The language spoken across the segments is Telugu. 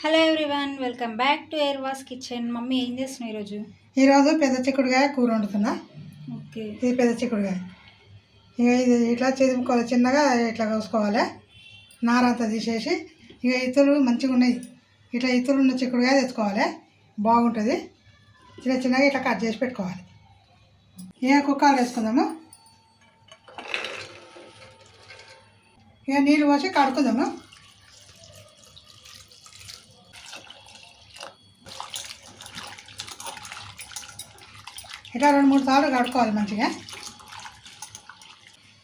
Hello everyone welcome back to air వాస్ కిచెన్. మమ్మీ ఏం చేస్తున్నావు ఈరోజు? ఈరోజు పెద్ద చిక్కుడుకాయ కూర వండుతున్నా. ఓకే. ఇది పెద్ద చిక్కుడుకాయ ఇక ఇది ఇట్లా చిదుముకోవాలి చిన్నగా ఇట్లా కోసుకోవాలి. నారంతా తీసేసి ఇక ఇత్తులు మంచిగా ఉన్నాయి. ఇట్లా ఇత్తులు ఉన్న చిక్కుడుకాయ తెచ్చుకోవాలి. బాగుంటుంది. చిన్న చిన్నగా ఇట్లా కట్ చేసి పెట్టుకోవాలి. ఇక కుక్కలు వేసుకుందాము? ఇక నీళ్ళు పోసి కడుకుందాము ఇట్లా రెండు మూడు సార్లు కడుక్కోవాలి మంచిగా.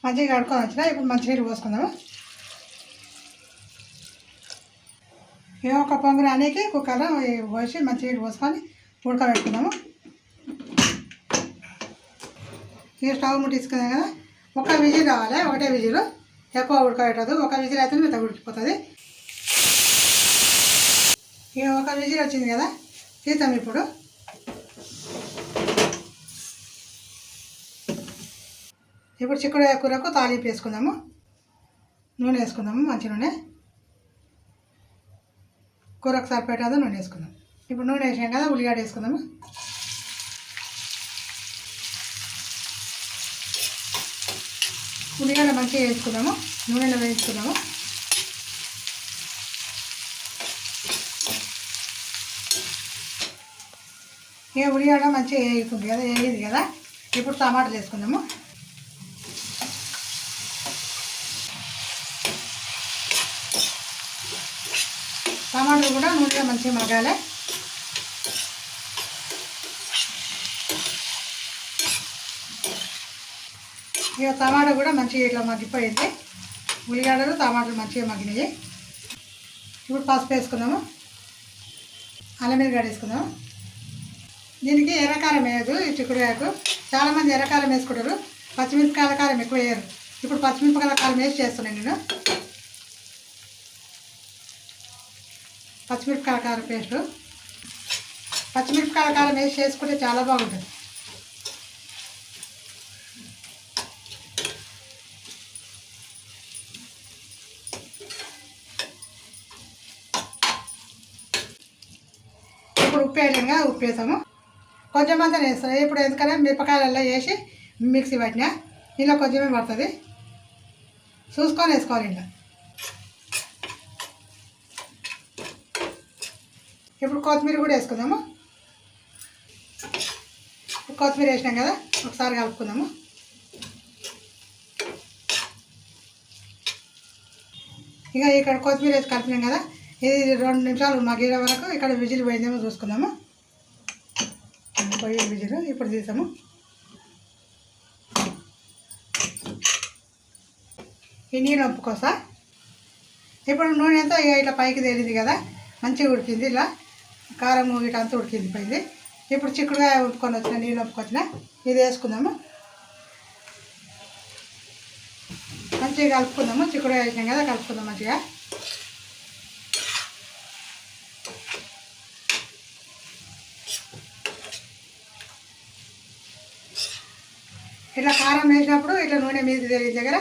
మంచిగా కడుక్కోవాలి వచ్చినా ఇప్పుడు మంచి నీళ్ళు పోసుకుందాము. ఏ ఒక పొంగు రానికి కుక్కర్లో పోసి మంచి నీళ్ళు పోసుకొని ఉడకబెట్టుకుందాము. ఈ స్టవ్ ముట్టించుకున్నాం కదా ఒక విజిల్ రావాలి ఒకటే విజిల్. ఎక్కువ ఉడకబెట్టదు ఒక విజిల్ అయితే మీద ఉడికిపోతుంది. ఈ ఒక విజిల్ వచ్చింది కదా తీద్దాం ఇప్పుడు. ఇప్పుడు చిక్కుడు కూరకు తాలింపు వేసుకుందాము. నూనె వేసుకుందాము మంచి నూనె. కూరకు సరిపెట్టదు నూనె వేసుకుందాం ఇప్పుడు నూనె వేసాం కదా ఉల్లిగడ్డ వేసుకుందాము. ఉల్లిగడ్డ మంచిగా వేసుకుందాము. నూనెలో వేయించుకుందాము ఏ ఉల్లిగడ్డ మంచిగా వేయకుంది కదా వేయదు కదా. ఇప్పుడు టమాటాలు వేసుకుందాము. టమాటాలు కూడా నూనెలో మంచిగా మగాలి ఇక టమాటా కూడా మంచిగా ఇట్లా మగ్గిపోయింది. ఉల్లిగడ్డలు టమాటాలు మంచిగా మగ్గినాయి. ఇప్పుడు పసుపు వేసుకున్నాము అల్లం ఎల్లిగడ్డ వేసుకుందాము. దీనికి ఎర్రకారం వేయదు ఈ చిక్కుడుగాకు చాలామంది ఎర్రకారం వేసుకుంటారు. పచ్చిమిరపకాయల కారం ఎక్కువ వేయరు. ఇప్పుడు పచ్చిమిరపకాయల కారం వేసి చేస్తున్నాను నేను. పచ్చిమిరపకాయ కారం పేస్టు. పచ్చిమిరపకాయ కారం వేసి చేసుకుంటే చాలా బాగుంటుంది. ఇప్పుడు ఉప్పు వేయలేం ఉప్పు వేసాము. కొంచెం అంతా వేస్తాను ఇప్పుడు ఎందుకంటే మిరపకాయలలో వేసి మిక్సీ పట్టినా ఇందులో కొంచెమే పడుతుంది. చూసుకొని వేసుకోవాలి ఇంకా ఇప్పుడు కొత్తిమీర కూడా వేసుకుందాము. కొత్తిమీర వేసినాం కదా ఒకసారి కలుపుకుందాము. ఇక ఇక్కడ కొత్తిమీర వేసి కలిపినాం కదా ఇది రెండు నిమిషాలు మగ్గిన వరకు ఇక్కడ విజిల్ పోయిందేమో చూసుకుందాము. పోయి విజిల్ ఇప్పుడు తీసాము. ఈ నీళ్ళు ఒప్పుకోసా? ఇప్పుడు నూనె అంతా ఇక ఇట్లా పైకి తేలింది కదా మంచిగా ఉడికింది ఇలా. కారం ఇట్లా అంతా ఉడికింది పోయింది. ఇప్పుడు చిక్కుడుకాయ వంపుకొని వచ్చిన నీళ్ళు వంపుకొచ్చిన ఇది వేసుకుందాము. మంచిగా కలుపుకుందాము. చిక్కుడుకాయ వేసినాం కదా కలుపుకుందాం మంచిగా. ఇట్లా కారం వేసినప్పుడు ఇట్లా నూనె మీద తెలియని దగ్గర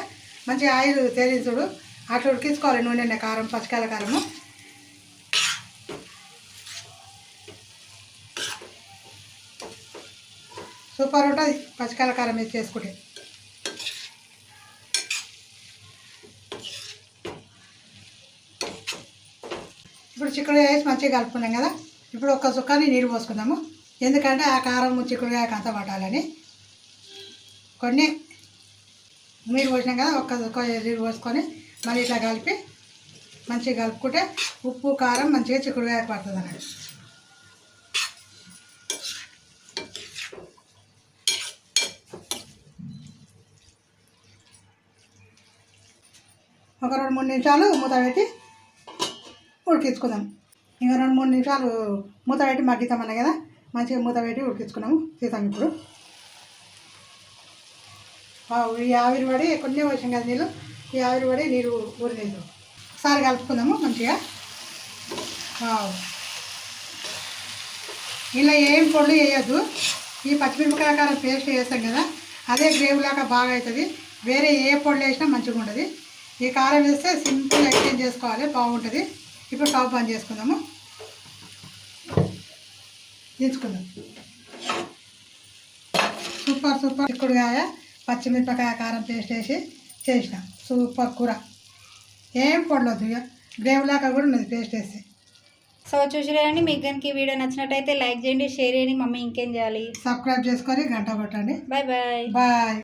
మంచిగా ఆయిల్ తేలించుడు అట్లా ఉడికించుకోవాలి నూనె కారం పచ్చికాయల కారము. సూపర్ ఉంటుంది. పచ్చికాయల కారం వేసి చేసుకుంటే. ఇప్పుడు చిక్కుడు వేసి మంచిగా కలుపుకున్నాం కదా. ఇప్పుడు ఒక్క చుక్కని నీళ్ళు పోసుకుందాము. ఎందుకంటే ఆ కారం చిక్కుడుకాయకు అంతా పట్టాలని. కొన్ని నీరు పోసినాం కదా ఒక్క చుక్క నీరు పోసుకొని మళ్ళీ ఇట్లా కలిపి మంచిగా కలుపుకుంటే ఉప్పు కారం మంచిగా చిక్కుడుకాయ పడుతుంది అన్నట్టు. ఒక రెండు మూడు నిమిషాలు మూత పెట్టి ఉడికించుకుందాం. ఇంకా రెండు మూడు నిమిషాలు మూత పెట్టి మగ్గితామన్నా కదా మంచిగా మూత పెట్టి ఉడికించుకున్నాము. తీసాం ఇప్పుడు. ఈ ఆవిరి పడి కొన్ని వచ్చాం కదా నీళ్ళు. ఈ ఆవిరి పడి నీరు ఊరిలేదు ఒకసారి కలుపుకుందాము మంచిగా. ఇలా ఏం పొడులు వేయద్దు. ఈ పచ్చిమిరపకాయ కారం పేస్ట్ వేస్తాం కదా అదే గ్రేవీ లాగా బాగా అవుతుంది. వేరే ఏ పొడులు వేసినా మంచిగా ఉంటుంది. ఈ కారం వేస్తే సింపుల్ ఎక్స్చేంజ్ చేసుకోవాలి బాగుంటుంది. ఇప్పుడు స్టవ్ బంద్ చేసుకుందాము. దించుకుందాం సూపర్ సూపర్. చిక్కుడుకాయ పచ్చిమిరపకాయ కారం పేస్ట్ వేసి చేసిన. సూపర్ కూర. ఏం పొడలేదు ఇక గ్రేవ్ లాగా కూడా ఉన్నది పేస్ట్ వేసి సో చూసిరండి మీకు కనుక ఈ వీడియో నచ్చినట్టయితే లైక్ చేయండి షేర్ చేయండి. మమ్మీ ఇంకేం చేయాలి? సబ్స్క్రైబ్ చేసుకొని గంట కొట్టండి. Bye bye bye.